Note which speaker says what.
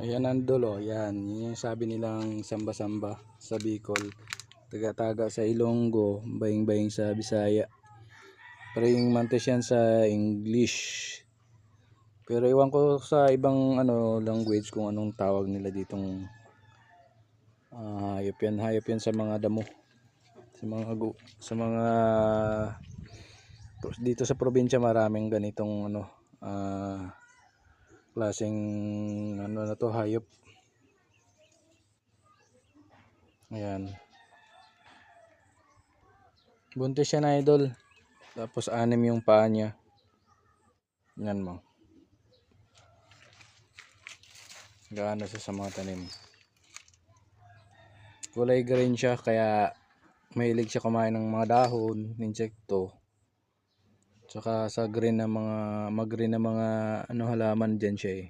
Speaker 1: Ayan ang dulo, yan. Yan yung sabi nilang samba-samba sa Bicol. Taga-taga sa Ilonggo, baying-baying sa Bisaya. Praying mantis yan sa English. Pero iwan ko sa ibang ano language kung anong tawag nila ditong ah, hayop yan. Hayop yan sa mga damo. Sa mga sa mga dito sa probinsya maraming ganitong ano ah klaseng ano na to hayop. Ayan. Buntis siya na idol. Tapos anim yung paa niya. Yan mo. Gaano siya sa mga tanim. Kulay green siya kaya mahilig siya kumain ng mga dahon insekto Tsaka sa green na mga mag-green na mga ano halaman diyan siya eh.